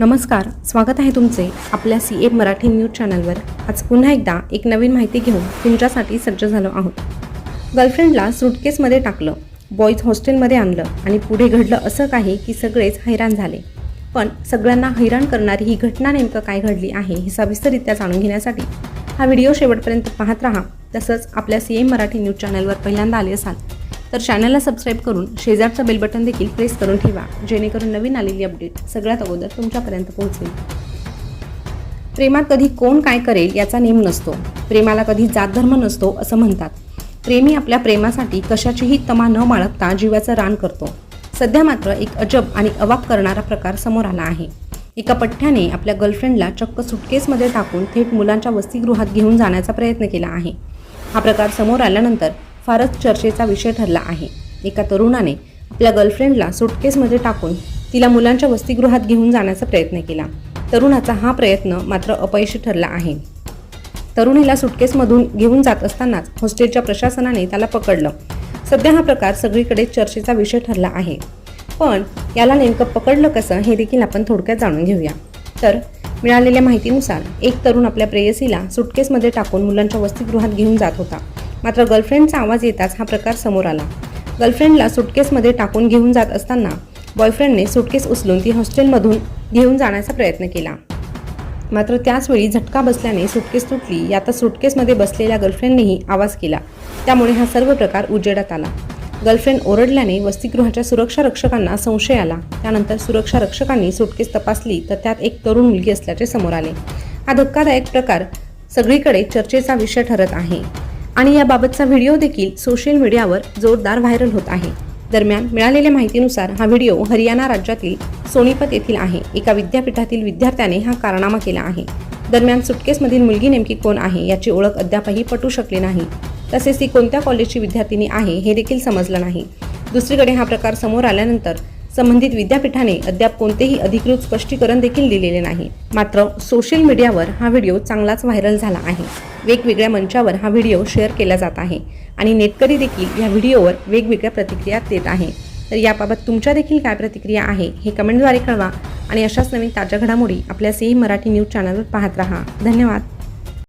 नमस्कार स्वागत आहे तुमचे आपल्या सी ए मराठी न्यूज चॅनलवर. आज पुन्हा एकदा एक नवीन माहिती घेऊन तुमच्यासाठी सज्ज झालो आहोत. गर्लफ्रेंडला सुटकेसमध्ये टाकलं बॉईज हॉस्टेलमध्ये आणलं आणि पुढे घडलं असं काही की सगळेच हैराण झाले. पण सगळ्यांना हैराण करणारी ही घटना नेमकं काय घडली आहे हे सविस्तररित्या जाणून घेण्यासाठी हा व्हिडिओ शेवटपर्यंत पाहत राहा. तसंच आपल्या सी एम मराठी न्यूज चॅनलवर पहिल्यांदा आले असाल तर चॅनलला सबस्क्राईब करून शेजारचं बेल बटन देखील प्रेस करून ठेवा. जेणेकरून नवीन आलेली अपडेट सगळ्यात अगोदर तुमच्यापर्यंत पोहोचेल. प्रेमात कधी कोण काय करेल याचा नेम नसतो. प्रेमाला कधी जात धर्म नसतो असं म्हणतात. प्रेमी आपल्या प्रेमासाठी कशाचीही तमा न बाळगता जीवाचं रान करतो. सध्या मात्र एक अजब आणि अवाक करणारा प्रकार समोर आला आहे. एका पठ्ठ्याने आपल्या गर्लफ्रेंडला चक्क सुटकेसमध्ये टाकून थेट मुलांच्या वसतिगृहात घेऊन जाण्याचा प्रयत्न केला आहे. हा प्रकार समोर आल्यानंतर फारच चर्चेचा विषय ठरला आहे. एका तरुणाने आपल्या गर्लफ्रेंडला सुटकेसमध्ये टाकून तिला मुलांच्या वसतिगृहात घेऊन जाण्याचा प्रयत्न केला. तरुणाचा हा प्रयत्न मात्र अपयशी ठरला आहे. तरुणीला सुटकेसमधून घेऊन जात असतानाच हॉस्टेलच्या प्रशासनाने त्याला पकडलं. सध्या हा प्रकार सगळीकडे चर्चेचा विषय ठरला आहे. पण याला नेमकं पकडलं कसं हे देखील आपण थोडक्यात जाणून घेऊया. तर मिळालेल्या माहितीनुसार एक तरुण आपल्या प्रेयसीला सुटकेसमध्ये टाकून मुलांच्या वसतिगृहात घेऊन जात होता. मात्र गर्लफ्रेंडचा आवाज येताच हा प्रकार समोर आला. गर्लफ्रेंडला सुटकेसमध्ये टाकून घेऊन जात असताना बॉयफ्रेंडने सुटकेस उचलून ती हॉस्टेलमधून घेऊन जाण्याचा प्रयत्न केला. मात्र त्याचवेळी झटका बसल्याने सुटकेस तुटली. यातच सुटकेसमध्ये बसलेल्या गर्लफ्रेंडनेही आवाज केला. त्यामुळे हा सर्व प्रकार उजेडात आला. गर्लफ्रेंड ओरडल्याने वसतिगृहाच्या सुरक्षा रक्षकांना संशय आला. त्यानंतर सुरक्षा रक्षकांनी सुटकेस तपासली तर त्यात एक तरुण मुलगी असल्याचे समोर आले. हा धक्कादायक प्रकार सगळीकडे चर्चेचा विषय ठरत आहे. आणि याबाबतचा व्हिडिओ देखील सोशल मीडियावर जोरदार व्हायरल होत आहे. दरम्यान मिळालेल्या माहितीनुसार हा व्हिडिओ हरियाणा राज्यातील सोनीपत येथील आहे. एका विद्यापीठातील विद्यार्थ्याने हा कारनामा केला आहे. दरम्यान सुटकेसमधील मुलगी नेमकी कोण आहे याची ओळख अद्यापही पटू शकली नाही. तसेच ती कोणत्या कॉलेजची विद्यार्थिनी आहे हे देखील समजलं नाही. दुसरीकडे हा प्रकार समोर आल्यानंतर संबंधित विद्यापीठाने अद्याप कोणतेही अधिकृत स्पष्टीकरण देखील दिलेले नाही. मात्र सोशल मीडियावर हा व्हिडिओ चांगलाच व्हायरल झाला आहे. वेगवेगळ्या मंचावर हा व्हिडिओ शेअर केला जात आहे आणि नेटकरी देखील या व्हिडिओवर वेगवेगळ्या प्रतिक्रिया देत आहे. तर याबाबत तुमच्या देखील काय प्रतिक्रिया आहे हे कमेंटद्वारे कळवा आणि अशाच नवीन ताज्या घडामोडी आपल्या सेही मराठी न्यूज चॅनलवर पाहत राहा. धन्यवाद.